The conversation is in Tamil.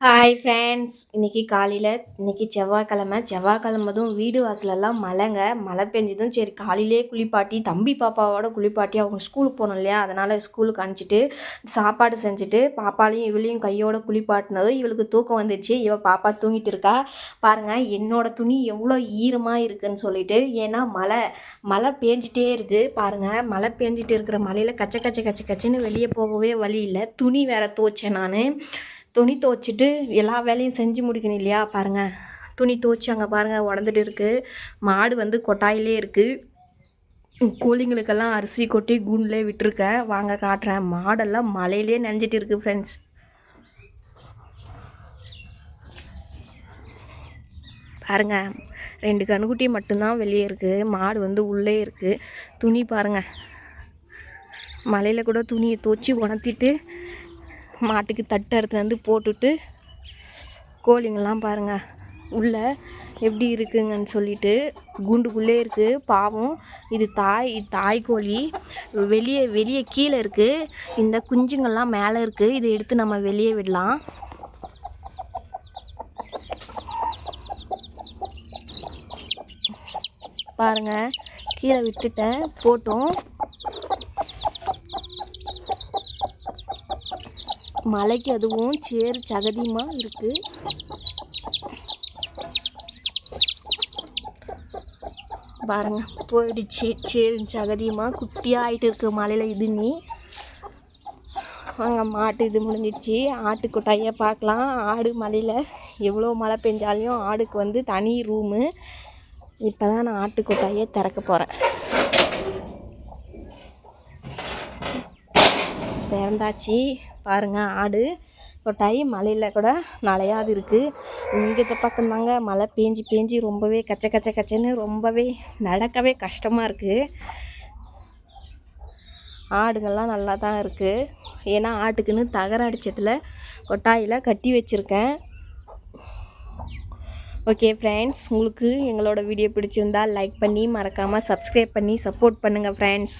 ஹாய் ஃப்ரெண்ட்ஸ் இன்றைக்கி காலையில் இன்றைக்கி செவ்வாய்க்கிழமை. செவ்வாய்க்கிழமதும் வீடு வாசலெல்லாம் மழைங்க. மழை பெஞ்சதும் சரி காலையிலே குளிப்பாட்டி தம்பி பாப்பாவோட குளிப்பாட்டி அவங்க ஸ்கூலுக்கு போகணும் இல்லையா? அதனால் ஸ்கூலுக்கு அனுப்பிச்சிட்டு சாப்பாடு செஞ்சுட்டு பாப்பாலையும் இவளையும் கையோட குளிப்பாட்டினதும் இவளுக்கு தூக்கம் வந்துச்சு இவள் பாப்பா தூங்கிட்டு இருக்கா. பாருங்கள் என்னோடய துணி எவ்வளோ ஈரமாக இருக்குதுன்னு சொல்லிட்டு ஏன்னா மழை மழை பேஞ்சிட்டே இருக்குது பாருங்கள் மழை பேஞ்சிட்டு இருக்கிற மழையில் கச்ச கச்ச கச்ச கச்சன்னு வெளியே போகவே வழி இல்லை. துணி வேறு துவைச்சேன் நான். துணி துவைச்சிட்டு எல்லா வேலையும் செஞ்சு முடிக்கணும் இல்லையா? பாருங்கள் துணி துவைச்சி அங்கே பாருங்கள் உடந்துட்டு இருக்குது மாடு வந்து கொட்டாயிலே இருக்குது கோழிங்களுக்கெல்லாம் அரிசி கொட்டி கூண்டிலே விட்டுருக்கேன். வாங்க காட்டுறேன். மாடெல்லாம் மலையிலே நனைஞ்சிட்டு இருக்குது ஃப்ரெண்ட்ஸ் பாருங்கள் ரெண்டு கணுக்குட்டி மட்டும்தான் வெளியே இருக்குது மாடு வந்து உள்ளே இருக்குது துணி பாருங்கள் மலையில் கூட துணியை துவச்சி உணர்த்திட்டு மாட்டுக்கு தட்டு அறுத்து வந்து போட்டுட்டு கோழிங்கெல்லாம் பாருங்கள் உள்ளே எப்படி இருக்குங்கன்னு சொல்லிட்டு குண்டுக்குள்ளே இருக்குது பாவம் இது தாய் தாய் கோழி. வெளியே வெளியே கீழே இருக்குது இந்த குஞ்சுங்கள்லாம் மேலே இருக்குது இதை எடுத்து நம்ம வெளியே விடலாம். பாருங்கள் கீழே விட்டுட்டேன். போட்டோம். மலைக்கு அதுவும் சேறு சகதியுமாக இருக்குது பாருங்க போயிடுச்சு. சேரு சகதியுமாக குட்டியாக ஆகிட்டு இருக்கு மலையில் இதுமே அங்கே மாட்டு இது முடிஞ்சிடுச்சு. ஆட்டு பார்க்கலாம். ஆடு மலையில் எவ்வளோ மழை பெஞ்சாலையும் ஆடுக்கு வந்து தனி ரூமு இப்போ தான் நான் ஆட்டு திறக்க போகிறேன் திறந்தாச்சு. பாருங்கள் ஆடு. கொட்டாயி மலையில் கூட நலையாது இருக்குது இங்கே பக்கம்தாங்க மழை பேஞ்சி பேஞ்சி ரொம்பவே கச்ச கச்ச கச்சன்னு ரொம்பவே நடக்கவே கஷ்டமாக இருக்குது ஆடுங்கள்லாம் நல்லா தான் இருக்குது ஏன்னா ஆட்டுக்குன்னு தகர அடித்ததில் கொட்டாயில் கட்டி வச்சுருக்கேன். ஓகே ஃப்ரெண்ட்ஸ் உங்களுக்கு எங்களோட வீடியோ பிடிச்சிருந்தால் லைக் பண்ணி மறக்காமல் சப்ஸ்கிரைப் பண்ணி சப்போர்ட் பண்ணுங்கள் ஃப்ரெண்ட்ஸ்